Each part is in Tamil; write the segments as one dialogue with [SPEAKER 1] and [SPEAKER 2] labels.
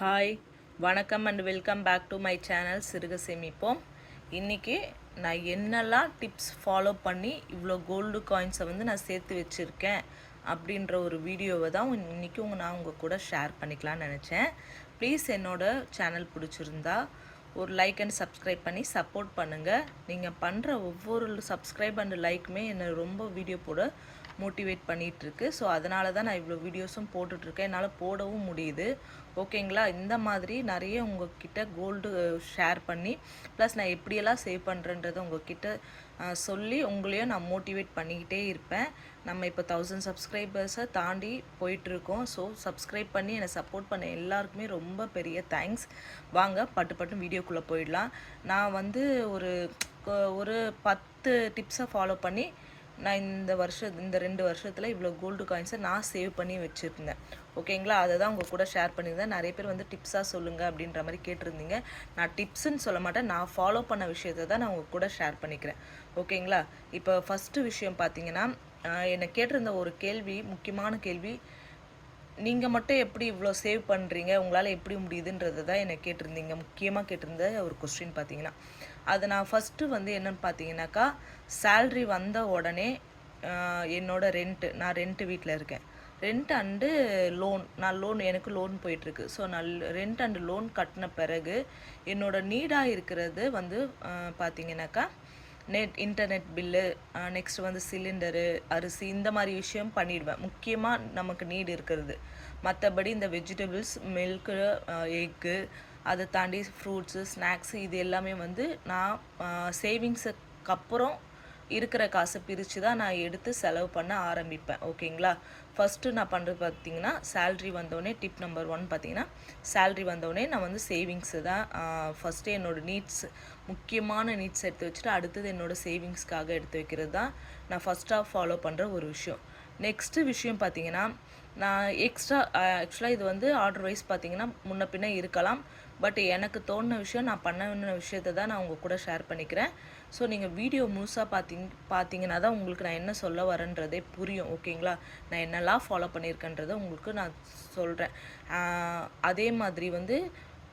[SPEAKER 1] ஹாய் வணக்கம் and welcome back to my channel சிறுக சேமிப்போம். இன்றைக்கி நான் என்னெல்லாம் டிப்ஸ் ஃபாலோ பண்ணி இவ்வளோ கோல்டு காயின்ஸை வந்து நான் சேர்த்து வச்சுருக்கேன் அப்படின்ற ஒரு வீடியோவை தான் இன்றைக்கி உங்கள் நான் உங்கள் கூட ஷேர் பண்ணிக்கலாம்னு நினச்சேன். ப்ளீஸ் என்னோடய சேனல் பிடிச்சிருந்தா ஒரு லைக் அண்ட் சப்ஸ்கிரைப் பண்ணி சப்போர்ட் பண்ணுங்கள் நீங்கள் பண்ணுற ஒவ்வொரு சப்ஸ்கிரைப் அண்ட் லைக்குமே என்னை ரொம்ப வீடியோ போட மோட்டிவேட் பண்ணிகிட்ருக்கு ஸோ அதனால தான் நான் இவ்வளோ வீடியோஸும் போட்டுட்ருக்கேன் என்னால் போடவும் முடியுது. ஓகேங்களா இந்த மாதிரி நிறைய உங்ககிட்ட கோல்டு ஷேர் பண்ணி ப்ளஸ் நான் எப்படியெல்லாம் சேவ் பண்ணுறேன்றதை உங்ககிட்ட சொல்லி உங்களையும் நான் மோட்டிவேட் பண்ணிக்கிட்டே இருப்பேன். நம்ம இப்போ தௌசண்ட் சப்ஸ்கிரைபர்ஸை தாண்டி போயிட்டுருக்கோம். ஸோ சப்ஸ்கிரைப் பண்ணி என்னை சப்போர்ட் பண்ண எல்லாருக்குமே ரொம்ப பெரிய தேங்க்ஸ் வாங்க பட்டு பட்டு வீடியோக்குள்ளே போயிடலாம். நான் வந்து ஒரு ஒரு பத்து டிப்ஸை ஃபாலோ பண்ணி நான் இந்த வருஷம் இந்த ரெண்டு வருஷத்தில் இவ்வளோ கோல்டு காயின்ஸை நான் சேவ் பண்ணி வச்சுருந்தேன். ஓகேங்களா அதை தான் உங்கள் கூட ஷேர் பண்ணியிருந்தேன். நிறைய பேர் வந்து டிப்ஸாக சொல்லுங்கள் அப்படின்ற மாதிரி கேட்டிருந்தீங்க. நான் டிப்ஸுன்னு சொல்ல மாட்டேன். நான் ஃபாலோ பண்ண விஷயத்தை தான் நான் உங்கள் கூட ஷேர் பண்ணிக்கிறேன். ஓகேங்களா இப்போ ஃபஸ்ட்டு விஷயம் பார்த்தீங்கன்னா என்னை கேட்டிருந்த ஒரு கேள்வி முக்கியமான கேள்வி நீங்கள் மட்டும் எப்படி இவ்வளோ சேவ் பண்ணுறீங்க உங்களால் எப்படி முடியுதுன்றது தான் என்னை கேட்டிருந்தீங்க. முக்கியமாக கேட்டிருந்த ஒரு கொஸ்டின் பார்த்தீங்கன்னா. அது நான் ஃபஸ்ட்டு வந்து என்னென்னு பார்த்தீங்கன்னாக்கா சேல்ரி வந்த உடனே என்னோடய ரெண்ட்டு நான் ரெண்ட் வீட்டில் இருக்கேன். ரெண்ட் அண்டு லோன் நான் லோன் எனக்கு லோன் போயிட்டுருக்கு. ஸோ நான் ரெண்ட் அண்டு லோன் கட்டின பிறகு என்னோட நீடாக இருக்கிறது வந்து பார்த்தீங்கன்னாக்கா நெட் இன்டர்நெட் பில்லு நெக்ஸ்ட் வந்து சிலிண்டரு அரிசி இந்த மாதிரி விஷயம் பண்ணிடுவேன். முக்கியமாக நமக்கு நீடு இருக்கிறது. மற்றபடி இந்த வெஜிடபிள்ஸ் மில்க்கு எக்கு அதை தாண்டி ஃப்ரூட்ஸு ஸ்நாக்ஸு இது எல்லாமே வந்து நான் சேவிங்ஸுக்கு அப்புறம் இருக்கிற காசை பிரித்து தான் நான் எடுத்து செலவு பண்ண ஆரம்பிப்பேன். ஓகேங்களா ஃபஸ்ட்டு நான் பண்ணுறது பார்த்தீங்கன்னா சேல்ரி வந்தோடனே டிப் நம்பர் ஒன் பார்த்தீங்கன்னா சேல்ரி வந்தோடனே நான் வந்து சேவிங்ஸு தான் ஃபஸ்ட்டு என்னோட நீட்ஸ் முக்கியமான நீட்ஸ் எடுத்து வச்சுட்டு அடுத்தது என்னோடய சேவிங்ஸ்க்காக எடுத்து வைக்கிறது தான் நான் ஃபஸ்ட்டாக ஃபாலோ பண்ணுற ஒரு விஷயம். நெக்ஸ்ட்டு விஷயம் பார்த்தீங்கன்னா நான் எக்ஸ்ட்ரா ஆக்சுவலாக இது வந்து ஆர்டர் வைஸ் பார்த்தீங்கன்னா முன்ன பின்ன இருக்கலாம் பட் எனக்கு தோணுன விஷயம் நான் பண்ண விஷயத்தை தான் நான் உங்கள் கூட ஷேர் பண்ணிக்கிறேன். ஸோ நீங்கள் வீடியோ முழுசாக பார்த்தீங்க பார்த்தீங்கன்னா தான் உங்களுக்கு நான் என்ன சொல்ல வரேன்றதே புரியும் ஓகேங்களா? நான் என்னெல்லாம் ஃபாலோ பண்ணியிருக்கேன்றதை உங்களுக்கு நான் சொல்கிறேன் அதே மாதிரி வந்து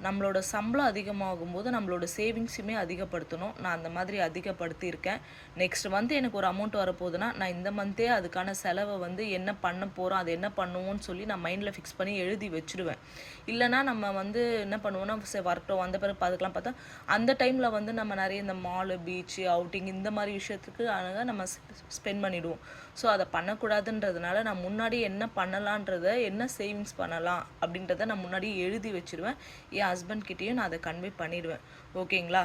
[SPEAKER 1] நம்மளோட சம்பளம் அதிகமாகும் போது நம்மளோட சேவிங்ஸுமே அதிகப்படுத்தணும். நான் அந்த மாதிரி அதிகப்படுத்தியிருக்கேன். நெக்ஸ்ட் மந்த் எனக்கு ஒரு அமௌண்ட் வரப்போகுதுன்னா நான் இந்த மந்த்தே அதுக்கான செலவை வந்து என்ன பண்ண போகிறோம் அது என்ன பண்ணுவோம்னு சொல்லி நான் மைண்டில் ஃபிக்ஸ் பண்ணி எழுதி வச்சுடுவேன் இல்லைனா நம்ம வந்து என்ன பண்ணுவோம்னா சரி வரட்டும். வந்த பிறகு அதுக்கெலாம் பார்த்தா அந்த டைமில் வந்து நம்ம நிறைய இந்த மாலு பீச்சு அவுட்டிங் இந்த மாதிரி விஷயத்துக்கு அழகாக நம்ம ஸ்பெண்ட் பண்ணிவிடுவோம் ஸோ அதை பண்ணக்கூடாதுன்றதுனால நான் முன்னாடி என்ன பண்ணலான்றத என்ன சேவிங்ஸ் பண்ணலாம் அப்படின்றத நான் முன்னாடி எழுதி வச்சுருவேன். ஹஸ்பண்ட் கிட்டேயும் நான் அதை கன்வே பண்ணிடுவேன். ஓகேங்களா?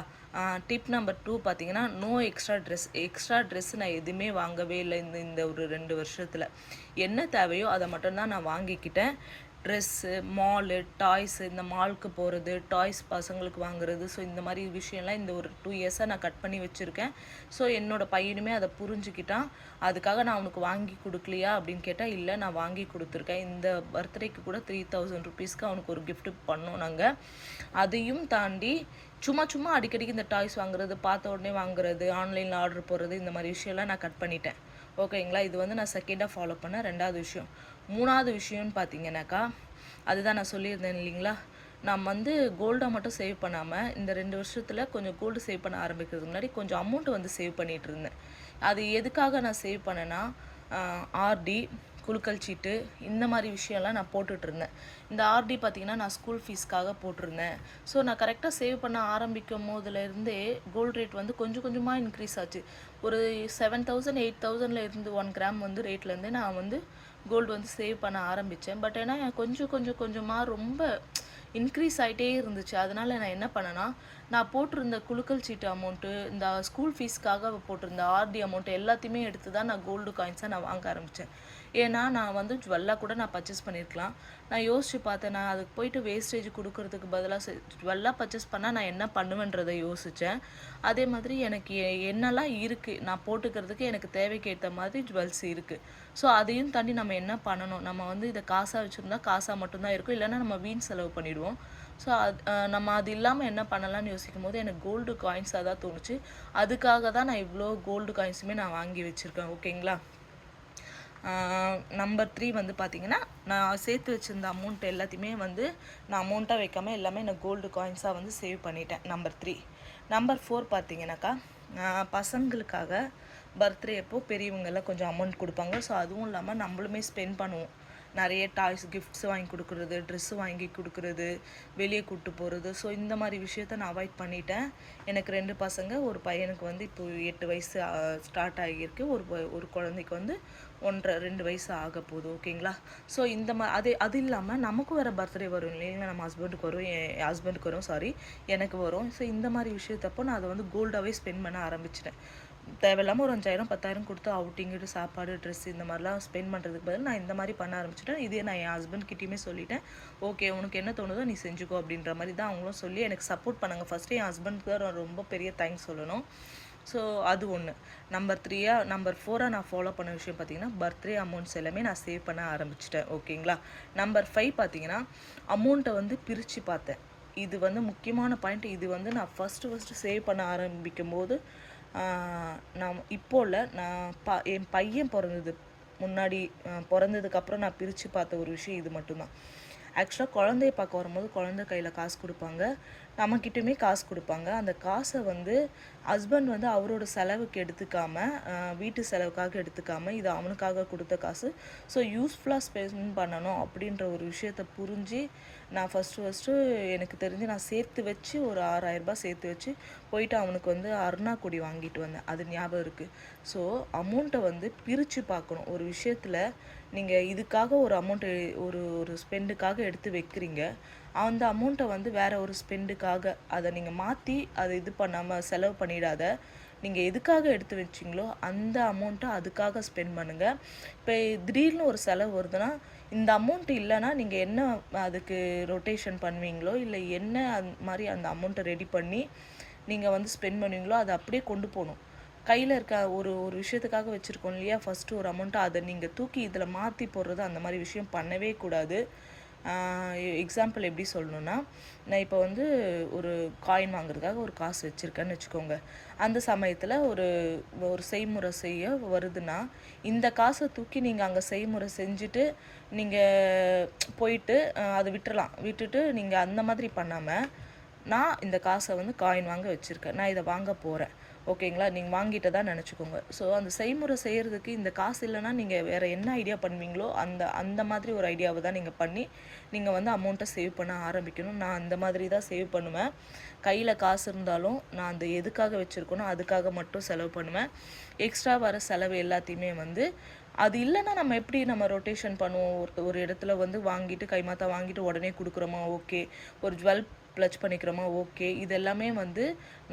[SPEAKER 1] டிப் நம்பர் டூ பார்த்தீங்கன்னா no extra dress extra dress நான் எதுவுமே வாங்கவே இல்லை இந்த இந்த ஒரு ரெண்டு வருஷத்தில். என்ன தேவையோ அதை மட்டும்தான் நான் வாங்கிக்கிட்டேன். ட்ரெஸ்ஸு மாலு டாய்ஸு இந்த மாலுக்கு போகிறது டாய்ஸ் பசங்களுக்கு வாங்குறது. ஸோ இந்த மாதிரி விஷயம்லாம் இந்த ஒரு டூ இயர்ஸாக நான் கட் பண்ணி வச்சுருக்கேன். ஸோ என்னோட பையனுமே அதை புரிஞ்சுக்கிட்டான். அதுக்காக நான் அவனுக்கு வாங்கி கொடுக்கலையா அப்படின்னு கேட்டால் இல்லை நான் வாங்கி கொடுத்துருக்கேன். இந்த பர்த்டேக்கு கூட த்ரீ தௌசண்ட் ருபீஸ்க்கு அவனுக்கு ஒரு கிஃப்ட் பண்ணோம் நாங்கள் அதையும் தாண்டி சும்மா சும்மா அடிக்கடிக்கு இந்த டாய்ஸ் வாங்குறது பார்த்த உடனே வாங்குறது ஆன்லைனில் ஆர்டர் போடுறது இந்த மாதிரி விஷயம்லாம் நான் கட் பண்ணிட்டேன். ஓகேங்களா? இது வந்து நான் செகண்டாக ஃபாலோ பண்ண ரெண்டாவது விஷயம். மூணாவது விஷயம்னு பார்த்தீங்கன்னாக்கா அதுதான் நான் சொல்லியிருந்தேன் இல்லைங்களா? நான் வந்து கோல்டை மட்டும் சேவ் பண்ணாமல் இந்த ரெண்டு வருஷத்தில் கொஞ்சம் கோல்டு சேவ் பண்ண ஆரம்பிக்கிறதுக்கு முன்னாடி கொஞ்சம் அமௌண்ட் வந்து சேவ் பண்ணிகிட்டு இருந்தேன். அது எதுக்காக நான் சேவ் பண்ணேன்னா ஆர்டி குழுக்கள் சீட்டு இந்த மாதிரி விஷயம்லாம் நான் போட்டுட்ருந்தேன். இந்த ஆர்டி பார்த்திங்கன்னா நான் ஸ்கூல் ஃபீஸ்க்காக போட்டிருந்தேன். ஸோ நான் கரெக்டாக சேவ் பண்ண ஆரம்பிக்கும் போதுலேருந்தே கோல்டு ரேட் வந்து கொஞ்சம் கொஞ்சமாக இன்க்ரீஸ் ஆச்சு. ஒரு செவன் தௌசண்ட் எயிட் தௌசண்டில் இருந்து ஒன் கிராம் வந்து ரேட்லேருந்து நான் வந்து கோல்டு வந்து சேவ் பண்ண ஆரம்பித்தேன் பட் ஏன்னா கொஞ்சம் கொஞ்சம் கொஞ்சமாக ரொம்ப இன்க்ரீஸ் ஆகிட்டே இருந்துச்சு. அதனால் நான் என்ன பண்ணேன்னா நான் போட்டிருந்த குலுக்கல் சீட்டு அமௌண்ட்டு இந்த ஸ்கூல் ஃபீஸ்க்காக போட்டிருந்த ஆர்டி அமௌண்ட் எல்லாத்தையுமே எடுத்து தான் நான் கோல்டு காயின்ஸை நான் வாங்க ஆரம்பித்தேன் ஏன்னா நான் வந்து ஜுவல்லாக கூட நான் பர்ச்சேஸ் பண்ணியிருக்கலாம் நான் யோசித்து பார்த்தேன் நான் அதுக்கு போயிட்டு வேஸ்டேஜ் கொடுக்கறதுக்கு பதிலாக ஜுவல்லாக பர்ச்சேஸ் பண்ணால் நான் என்ன பண்ணுவேன்றதை யோசித்தேன் அதே மாதிரி எனக்கு எ- என்னெல்லாம் இருக்குது நான் போட்டுக்கிறதுக்கு எனக்கு தேவைக்கு ஏற்ற மாதிரி ஜுவல்ஸ் இருக்குது ஸோ அதையும் தாண்டி நம்ம என்ன பண்ணணும்? நம்ம வந்து இதை காசாக வச்சுருந்தா காசாக மட்டும்தான் இருக்கும். இல்லைன்னா நம்ம வீண் செலவு பண்ணிவிடுவோம் போயிடுவோம் ஸோ அது நம்ம அது இல்லாமல் என்ன பண்ணலாம்னு யோசிக்கும் போது எனக்கு கோல்டு காயின்ஸாக தான் தோணுச்சு. அதுக்காக தான் நான் இவ்வளோ கோல்டு காயின்ஸுமே நான் வாங்கி வச்சுருக்கேன். ஓகேங்களா? நம்பர் த்ரீ வந்து பார்த்தீங்கன்னா நான் சேர்த்து வச்சிருந்த அமௌண்ட் எல்லாத்தையுமே வந்து நான் அமௌண்ட்டாக வைக்காமல் எல்லாமே நான் கோல்டு காயின்ஸாக வந்து சேவ் பண்ணிட்டேன். நம்பர் த்ரீ நம்பர் ஃபோர் பார்த்தீங்கன்னாக்கா பசங்களுக்காக பர்த்டே அப்போ பெரியவங்கெல்லாம் கொஞ்சம் அமௌண்ட் கொடுப்பாங்க. ஸோ அதுவும் இல்லாமல் நம்மளுமே ஸ்பெண்ட் பண்ணுவோம். நிறைய டாய்ஸ் கிஃப்ட்ஸ் வாங்கி கொடுக்குறது ட்ரெஸ்ஸு வாங்கி கொடுக்குறது வெளியே கூப்பிட்டு போகிறது ஸோ இந்த மாதிரி விஷயத்த நான் அவாய்ட் பண்ணிட்டேன். எனக்கு ரெண்டு பசங்க ஒரு பையனுக்கு வந்து இப்போ எட்டு வயசு ஸ்டார்ட் ஆகியிருக்கு. ஒரு ஒரு குழந்தைக்கு வந்து ஒன்றரை ரெண்டு வயசு ஆக போகுது. ஓகேங்களா ஸோ இந்த மா அது அது இல்லாமல் நமக்கும் வேறு பர்த்டே வரும் இல்லைங்களா நம்ம ஹஸ்பண்டுக்கு வரும் என் ஹஸ்பண்டுக்கு வரும் சாரி எனக்கு வரும். ஸோ இந்த மாதிரி விஷயத்தப்போ நான் அதை வந்து கோல்டாகவே ஸ்பெண்ட் பண்ண ஆரம்பிச்சிட்டேன். தேவையில்லாமல் ஒரு அஞ்சாயிரம் பத்தாயிரம் கொடுத்து அவுட்டிங்கு சாப்பாடு ட்ரெஸ் இந்த மாதிரிலாம் ஸ்பெண்ட் பண்ணுறதுக்கு பதில் நான் இந்த மாதிரி பண்ண ஆரம்பிச்சிட்டேன். இதே நான் என் ஹஸ்பண்ட் கிட்டேயுமே சொல்லிட்டேன். ஓகே உனக்கு என்ன தோணுதோ நீ செஞ்சுக்கோ அப்படின்ற மாதிரி தான் அவங்களும் சொல்லி எனக்கு சப்போர்ட் பண்ணாங்க. ஃபஸ்ட்டு என் ஹஸ்பண்ட்க்கு தான் ரொம்ப பெரிய தேங்க்ஸ் சொல்லணும். ஸோ அது ஒன்று நம்பர் த்ரீயாக நம்பர் ஃபோராக நான் ஃபாலோ பண்ண விஷயம் பார்த்தீங்கன்னா பர்த்டே அமௌண்ட்ஸ் எல்லாமே நான் சேவ் பண்ண ஆரம்பிச்சிட்டேன். ஓகேங்களா நம்பர் ஃபைவ் பார்த்தீங்கன்னா அமௌண்ட்டை வந்து பிரித்து பார்த்தேன். இது வந்து முக்கியமான பாயிண்ட் இது வந்து நான் ஃபஸ்ட்டு ஃபஸ்ட்டு சேவ் பண்ண ஆரம்பிக்கும் போது நான் இப்போ இல்லை நான் ப என் பையன் பிறந்தது முன்னாடி பிறந்ததுக்கப்புறம் நான் பிரித்து பார்த்த ஒரு விஷயம் இது மட்டும்தான். ஆக்சுவலாக குழந்தைய பார்க்க வரும்போது குழந்தை கையில் காசு கொடுப்பாங்க. நம்மக்கிட்டுமே காசு கொடுப்பாங்க. அந்த காசை வந்து ஹஸ்பண்ட் வந்து அவரோட செலவுக்கு எடுத்துக்காம வீட்டு செலவுக்காக எடுத்துக்காம இது அவனுக்காக கொடுத்த காசு. ஸோ யூஸ்ஃபுல்லாக ஸ்பெண்ட் பண்ணணும் அப்படின்ற ஒரு விஷயத்தை புரிஞ்சு நான் ஃபஸ்ட்டு ஃபஸ்ட்டு எனக்கு தெரிஞ்சு நான் சேர்த்து வச்சு ஒரு ஆறாயிரரூபா சேர்த்து வச்சு போயிட்டு அவனுக்கு வந்து அருணா கொடி வாங்கிட்டு வந்தேன். அது ஞாபகம் இருக்குது ஸோ அமௌண்ட்டை வந்து பிரித்து பார்க்கணும். ஒரு விஷயத்தில் நீங்கள் இதுக்காக ஒரு அமௌண்ட்டு ஒரு ஒரு ஸ்பெண்டுக்காக எடுத்து வைக்கிறீங்க. அந்த அமௌண்ட்டை வந்து வேற ஒரு ஸ்பெண்டுக்காக அதை நீங்கள் மாற்றி அதை இது பண்ணாமல் செலவு பண்ணிடாத. நீங்கள் எதுக்காக எடுத்து வச்சிங்களோ அந்த அமௌண்ட்டை அதுக்காக ஸ்பெண்ட் பண்ணுங்கள் இப்போ திடீர்னு ஒரு செலவு வருதுன்னா இந்த அமௌண்ட் இல்லைன்னா நீங்கள் என்ன அதுக்கு ரொட்டேஷன் பண்ணுவீங்களோ இல்லை என்ன அந்த மாதிரி அந்த அமௌண்ட்டை ரெடி பண்ணி நீங்கள் வந்து ஸ்பெண்ட் பண்ணுவீங்களோ அதை அப்படியே கொண்டு போகணும். கையில் இருக்க ஒரு ஒரு விஷயத்துக்காக வச்சுருக்கோம் இல்லையா? ஃபஸ்ட்டு ஒரு அமௌண்ட்டை அதை நீங்கள் தூக்கி இதில் மாற்றி போடுறது அந்த மாதிரி விஷயம் பண்ணவே கூடாது. எக்ஸாம்பிள் எப்படி சொல்லணும்னா நான் இப்போ வந்து ஒரு காயின் வாங்குறதுக்காக ஒரு காசு வச்சுருக்கேன்னு வச்சுக்கோங்க. அந்த சமயத்தில் ஒரு ஒரு செய்முறை செய்ய வருதுன்னா இந்த காசை தூக்கி நீங்கள் அங்கே செய்முறை செஞ்சுட்டு நீங்கள் போயிட்டு அதை விட்டுறலாம். விட்டுட்டு நீங்கள் அந்த மாதிரி பண்ணாமல் நான் இந்த காசை வந்து காயின் வாங்க வச்சுருக்கேன். நான் இதை வாங்க போகிறேன் ஓகேங்களா? நீங்கள் வாங்கிட்டு தான் நினச்சிக்கோங்க. ஸோ அந்த செய்முறை செய்கிறதுக்கு இந்த காசு இல்லைன்னா நீங்கள் வேறு என்ன ஐடியா பண்ணுவீங்களோ அந்த அந்த மாதிரி ஒரு ஐடியாவை தான் நீங்கள் பண்ணி நீங்கள் வந்து அமௌண்ட்டை சேவ் பண்ண ஆரம்பிக்கணும். நான் அந்த மாதிரி தான் சேவ் பண்ணுவேன். கையில் காசு இருந்தாலும் நான் அந்த எதுக்காக வச்சுருக்கணும் அதுக்காக மட்டும் செலவு பண்ணுவேன். எக்ஸ்ட்ரா வர செலவு எல்லாத்தையுமே வந்து அது இல்லைன்னா நம்ம எப்படி நம்ம ரொட்டேஷன் பண்ணுவோம்? ஒரு ஒரு இடத்துல வந்து வாங்கிட்டு கைமாத்தா வாங்கிட்டு உடனே கொடுக்குறோமா? ஓகே ஒரு ஜுவல் ப்ளச் பண்ணிக்கிறோமா? ஓகே இது எல்லாமே வந்து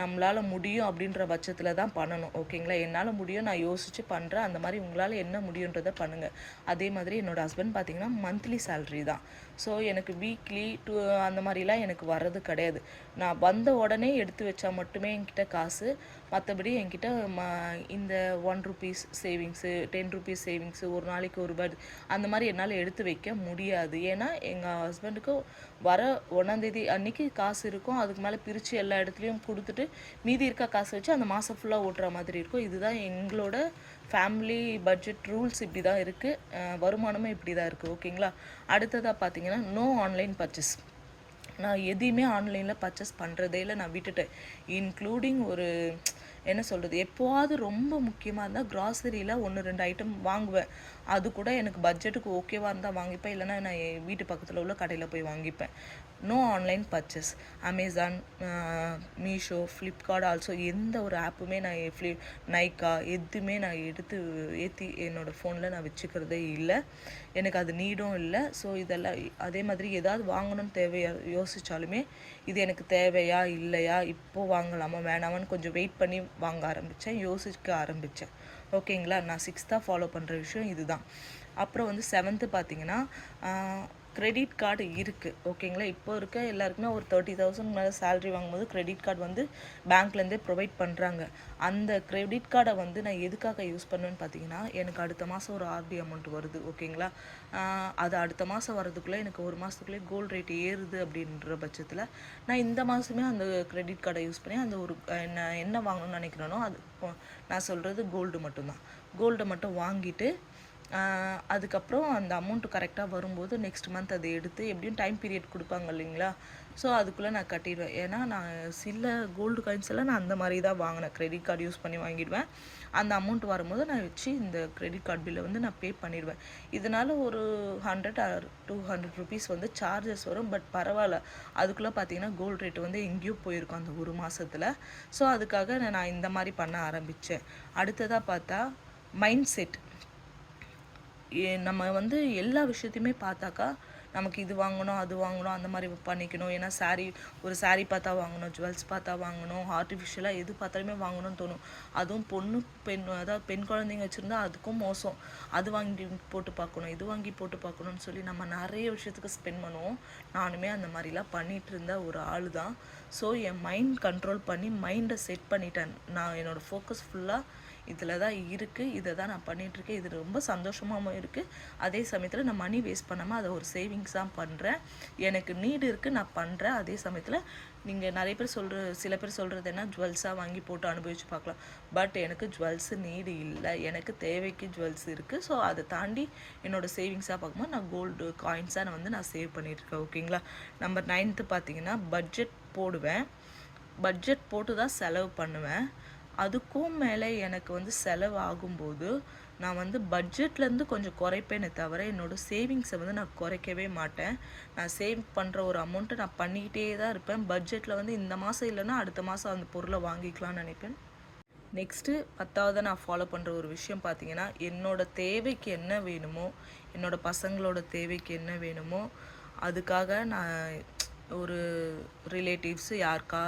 [SPEAKER 1] நம்மளால் முடியும் அப்படின்ற பட்சத்தில் தான் பண்ணணும். ஓகேங்களா என்னால் முடியும் நான் யோசித்து பண்ணுறேன் அந்த மாதிரி உங்களால் என்ன முடியுன்றதை பண்ணுங்கள் அதே மாதிரி என்னோட ஹஸ்பண்ட் பார்த்தீங்கன்னா மந்த்லி சேல்ரி தான். ஸோ எனக்கு வீக்லி டூ அந்த மாதிரிலாம் எனக்கு வர்றது கிடையாது. நான் வந்த உடனே எடுத்து வச்சா மட்டுமே என்கிட்ட காசு. மற்றபடி என்கிட்ட ம இந்த one rupees savings ten rupees savings ஒரு நாளைக்கு ஒரு ரூபாய் அந்த மாதிரி என்னால் எடுத்து வைக்க முடியாது. ஏன்னா எங்கள் ஹஸ்பண்டுக்கு வர ஒன்றாந்தேதி அன்றைக்கி காசு இருக்கும். அதுக்கு மேலே பிரித்து எல்லா இடத்துலையும் கொடுத்துட்டு மீதி இருக்க காசு வச்சு அந்த மாதம் ஃபுல்லாக ஓட்டுற மாதிரி இருக்கும். இதுதான் எங்களோட ஃபேமிலி பட்ஜெட் ரூல்ஸ் இப்படி தான் இருக்குது வருமானமும் இப்படி தான் இருக்குது ஓகேங்களா அடுத்ததாக பார்த்தீங்கன்னா நோ ஆன்லைன் பர்ச்சேஸ் நான் எதையுமே ஆன்லைனில் பர்ச்சேஸ் பண்ணுறதே இல்லை. நான் விட்டுட்டேன் இன்க்ளூடிங் ஒரு என்ன சொல்கிறது எப்போவாவது ரொம்ப முக்கியமாக இருந்தால் க்ராசரியில் ஒன்று ரெண்டு ஐட்டம் வாங்குவேன். அது கூட எனக்கு பட்ஜெட்டுக்கு ஓகேவாக இருந்தால் வாங்கிப்பேன். இல்லைன்னா நான் என் வீட்டு பக்கத்தில் உள்ள கடையில் போய் வாங்கிப்பேன். No online purchase Amazon Meesho Flipkart also எந்த ஒரு ஆப்புமே நான் ஃப்ளி நைக்கா எதுவுமே நான் எடுத்து ஏற்றி என்னோடய ஃபோனில் நான் வச்சுக்கிறதே இல்லை. எனக்கு அது நீடும் இல்லை. ஸோ இதெல்லாம் அதே மாதிரி ஏதாவது வாங்கணும்னு தேவையா யோசித்தாலுமே இது எனக்கு தேவையா இல்லையா இப்போ வாங்கலாமா வேணாமான்னு கொஞ்சம் வெயிட் பண்ணி வாங்க ஆரம்பித்தேன் யோசிக்க ஆரம்பித்தேன் ஓகேங்களா நான் சிக்ஸ்த்தாக ஃபாலோ பண்ணுற விஷயம் இதுதான். அப்புறம் வந்து செவன்த்து பார்த்தீங்கன்னா கிரெடிட் கார்டு இருக்குது ஓகேங்களா இப்போ இருக்க எல்லாருக்குமே ஒரு தேர்ட்டி தௌசண்ட் மேலே சேலரி வாங்கும்போது கிரெடிட் கார்டு வந்து பேங்க்லேருந்தே ப்ரொவைட் பண்ணுறாங்க அந்த கிரெடிட் கார்டை வந்து நான் எதுக்காக யூஸ் பண்ணுவேன்னு பார்த்தீங்கன்னா எனக்கு அடுத்த மாதம் ஒரு ஆர்டி அமௌண்ட் வருது. ஓகேங்களா அது அடுத்த மாதம் வரதுக்குள்ளே எனக்கு ஒரு மாதத்துக்குள்ளே கோல்டு ரேட் ஏறுது அப்படின்ற பட்சத்தில் நான் இந்த மாதமே அந்த கிரெடிட் கார்டை யூஸ் பண்ணி அந்த ஒரு என்ன என்ன வாங்கணும்னு நினைக்கிறேனோ அது நான் சொல்கிறது கோல்டு மட்டும்தான். கோல்டை மட்டும் வாங்கிட்டு அதுக்கப்புறம் அந்த அமௌண்ட்டு கரெக்டாக வரும்போது நெக்ஸ்ட் மந்த் அதை எடுத்து எப்படியும் டைம் பீரியட் கொடுப்பாங்க இல்லைங்களா? ஸோ அதுக்குள்ளே நான் கட்டிடுவேன். ஏன்னா நான் சில கோல்டு காயின்ஸ் எல்லாம் நான் அந்த மாதிரி தான் வாங்கினேன். க்ரெடிட் கார்டு யூஸ் பண்ணி வாங்கிடுவேன். அந்த அமௌண்ட் வரும்போது நான் வச்சு இந்த க்ரெடிட் கார்டு பில்லை வந்து நான் பே பண்ணிடுவேன். இதனால ஒரு hundred or two hundred rupees வந்து சார்ஜஸ் வரும். பட் பரவாயில்ல. அதுக்குள்ளே பார்த்தீங்கன்னா கோல்டு ரேட் வந்து எங்கேயோ போயிருக்கும் அந்த ஒரு மாதத்தில் ஸோ அதுக்காக நான் இந்த மாதிரி பண்ண ஆரம்பித்தேன் அடுத்ததாக பார்த்தா மைண்ட் செட் நம்ம வந்து எல்லா விஷயத்தையுமே பார்த்தாக்கா நமக்கு இது வாங்கணும் அது வாங்கணும் அந்த மாதிரி பண்ணிக்கணும். ஏன்னா சாரீ ஒரு சாரீ பார்த்தா வாங்கணும் ஜுவல்ஸ் பார்த்தா வாங்கணும் ஆர்டிஃபிஷியலாக எது பார்த்தாலுமே வாங்கணும்னு தோணும். அதுவும் பொண்ணு பெண் அதாவது பெண் குழந்தைங்க வச்சுருந்தா அதுக்கும் மோசம். அது வாங்கி போட்டு பார்க்கணும் இது வாங்கி போட்டு பார்க்கணும்னு சொல்லி நம்ம நிறைய விஷயத்துக்கு ஸ்பெண்ட் பண்ணுவோம். நானுமே அந்த மாதிரிலாம் பண்ணிகிட்டு இருந்த ஒரு ஆள் தான் ஸோ என் மைண்ட் கண்ட்ரோல் பண்ணி மைண்டை செட் பண்ணிட்டேன். நான் என்னோடய ஃபோக்கஸ் ஃபுல்லாக இதில் தான் இருக்குது இதை தான் நான் பண்ணிகிட்ருக்கேன் இது ரொம்ப சந்தோஷமாகவும் இருக்குது அதே சமயத்தில் நான் மணி வேஸ்ட் பண்ணாமல் அதை ஒரு சேவிங்ஸாக பண்ணுறேன் எனக்கு நீடு இருக்குது நான் பண்ணுறேன் அதே சமயத்தில் நீங்கள் நிறைய பேர் சொல்கிற சில பேர் சொல்கிறது என்ன? ஜுவல்ஸாக வாங்கி போட்டு அனுபவிச்சு பார்க்கலாம். பட் எனக்கு ஜுவல்ஸு நீடு இல்லை. எனக்கு தேவைக்கு ஜுவல்ஸ் இருக்குது ஸோ அதை தாண்டி என்னோட சேவிங்ஸாக பார்க்கும்போது நான் கோல்டு காயின்ஸாக நான் வந்து நான் சேவ் பண்ணிகிட்ருக்கேன் ஓகேங்களா நம்பர் நைன்த்து பார்த்தீங்கன்னா பட்ஜெட் போடுவேன். பட்ஜெட் போட்டு தான் செலவு பண்ணுவேன். அதுக்கும் மேலே எனக்கு வந்து செலவாகும்போது நான் வந்து பட்ஜெட்லேருந்து கொஞ்சம் குறைப்பேனே தவிர என்னோடய சேவிங்ஸை வந்து நான் குறைக்கவே மாட்டேன். நான் சேவ் பண்ணுற ஒரு அமௌண்ட்டை நான் பண்ணிக்கிட்டே தான் இருப்பேன். பட்ஜெட்டில் வந்து இந்த மாதம் இல்லைன்னா அடுத்த மாதம் அந்த பொருளை வாங்கிக்கலாம்னு நினைப்பேன். நெக்ஸ்ட்டு பத்தாவது நான் ஃபாலோ பண்ணுற ஒரு விஷயம் பார்த்தீங்கன்னா என்னோடய தேவைக்கு என்ன வேணுமோ என்னோடய பசங்களோட தேவைக்கு என்ன வேணுமோ அதுக்காக நான் ஒரு ரிலேட்டிவ்ஸு யாருக்கா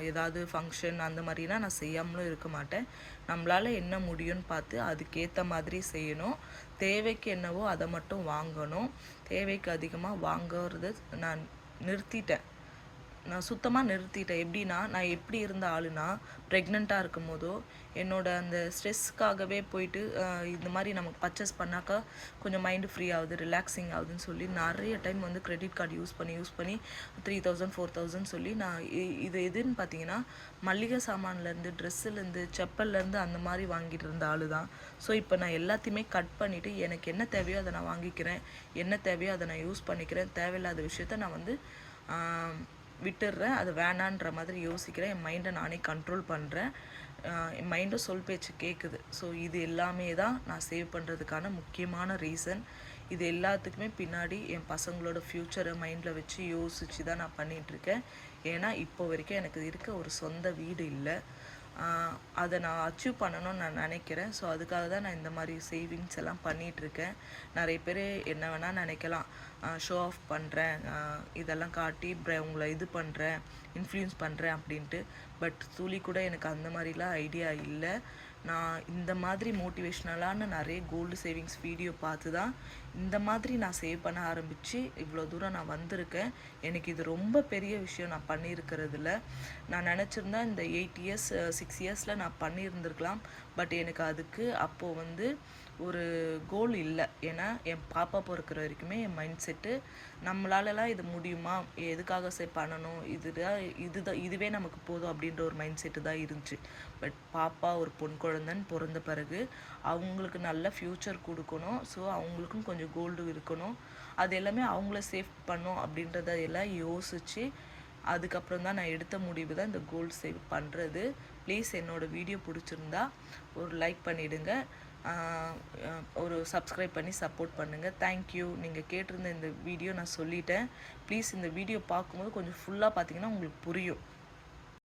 [SPEAKER 1] ஏதாவது ஃபங்க்ஷன் அந்த மாதிரினா நான் செய்யாமலும் இருக்க மாட்டேன். நம்மளால் என்ன முடியும்னு பார்த்து அதுக்கேற்ற மாதிரி செய்யணும். தேவைக்கு என்னவோ அதை மட்டும் வாங்கணும். தேவைக்கு அதிகமாக வாங்கிறத நான் நிறுத்திட்டேன். நான் சுத்தமாக நிறுத்திட்டேன். எப்படின்னா நான் எப்படி இருந்த ஆளுனா ப்ரெக்னெண்ட்டாக இருக்கும் போதோ என்னோட அந்த ஸ்ட்ரெஸ்க்காகவே போயிட்டு இந்த மாதிரி நமக்கு பர்ச்சேஸ் பண்ணாக்கா கொஞ்சம் மைண்டு ஃப்ரீ ஆகுது ரிலாக்ஸிங் ஆகுதுன்னு சொல்லி நிறைய டைம் வந்து கிரெடிட் கார்டு யூஸ் பண்ணி யூஸ் பண்ணி த்ரீ தௌசண்ட் ஃபோர் தௌசண்ட் சொல்லி நான் இ- இது எதுன்னு பார்த்தீங்கன்னா மளிகை சாமான்லேருந்து ட்ரெஸ்ஸுலேருந்து செப்பல்லேருந்து அந்த மாதிரி வாங்கிட்டு இருந்த ஆளு தான் ஸோ இப்போ நான் எல்லாத்தையுமே கட் பண்ணிவிட்டு எனக்கு என்ன தேவையோ அதை நான் வாங்கிக்கிறேன். என்ன தேவையோ அதை நான் யூஸ் பண்ணிக்கிறேன். தேவையில்லாத விஷயத்த நான் வந்து விட்டுடுறேன் அது வேணான்ற மாதிரி யோசிக்கிறேன். என் மைண்டை நானே கண்ட்ரோல் பண்ணுறேன் என் மைண்டும் சொல் பேச்சு கேட்குது ஸோ இது எல்லாமே தான் நான் சேவ் பண்ணுறதுக்கான முக்கியமான ரீசன் இது எல்லாத்துக்குமே பின்னாடி என் பசங்களோட ஃப்யூச்சரை மைண்டில் வச்சு யோசித்து தான் நான் பண்ணிகிட்ருக்கேன் ஏன்னா இப்போ வரைக்கும் எனக்கு இருக்க ஒரு சொந்த வீடு இல்லை. அதை நான் அச்சீவ் பண்ணணும்னு நான் நினைக்கிறேன். ஸோ அதுக்காக தான் நான் இந்த மாதிரி சேவிங்ஸ் எல்லாம் பண்ணிகிட்ருக்கேன் நிறைய பேர் என்ன வேணால் நினைக்கலாம். ஷோ ஆஃப் பண்ணுறேன் இதெல்லாம் காட்டி உங்களை இது பண்ணுறேன் இன்ஃப்ளூயன்ஸ் பண்ணுறேன் அப்படின்ட்டு. பட் துளி கூட எனக்கு அந்த மாதிரிலாம் ஐடியா இல்லை. நான் இந்த மாதிரி மோட்டிவேஷ்னலான நிறைய கோல்டு சேவிங்ஸ் வீடியோ பார்த்து தான் இந்த மாதிரி நான் சேவ் பண்ண ஆரம்பித்து இவ்வளோ தூரம் நான் வந்திருக்கேன். எனக்கு இது ரொம்ப பெரிய விஷயம் நான் பண்ணியிருக்கிறதுல நான் நினச்சிருந்தா இந்த எயிட் இயர்ஸ் சிக்ஸ் இயர்ஸில் நான் பண்ணியிருந்திருக்கலாம். பட் எனக்கு அதுக்கு அப்போது வந்து ஒரு கோல் இல்லை. ஏன்னா என் பாப்பா பிறக்கிற வரைக்குமே என் மைண்ட் செட்டு நம்மளாலலாம் இது முடியுமா? எதுக்காக சே பண்ணணும்? இதுதான் இதுதான் இதுவே நமக்கு போதும் அப்படின்ற ஒரு மைண்ட் செட்டு தான் இருந்துச்சு. பட் பாப்பா ஒரு பொன் குழந்தைன்னு பிறந்த பிறகு அவங்களுக்கு நல்ல ஃப்யூச்சர் கொடுக்கணும். ஸோ அவங்களுக்கும் கொஞ்சம் கோல்டு இருக்கணும். அது எல்லாமே அவங்கள சேஃப் பண்ணும் அப்படின்றத எல்லாம் யோசித்து அதுக்கப்புறம் தான் நான் எடுத்த முடிவு தான் இந்த கோல்டு சேவ் பண்ணுறது ப்ளீஸ் என்னோடய வீடியோ பிடிச்சிருந்தா ஒரு லைக் பண்ணிவிடுங்க ஒரு சப்ஸ்கிரைப் பண்ணி சப்போர்ட் பண்ணுங்கள் தேங்க்யூ நீங்கள் கேட்டிருந்த இந்த வீடியோ நான் சொல்லிட்டேன். ப்ளீஸ் இந்த வீடியோ பார்க்கும்போது கொஞ்சம் ஃபுல்லாக பார்த்தீங்கன்னா உங்களுக்கு புரியும்.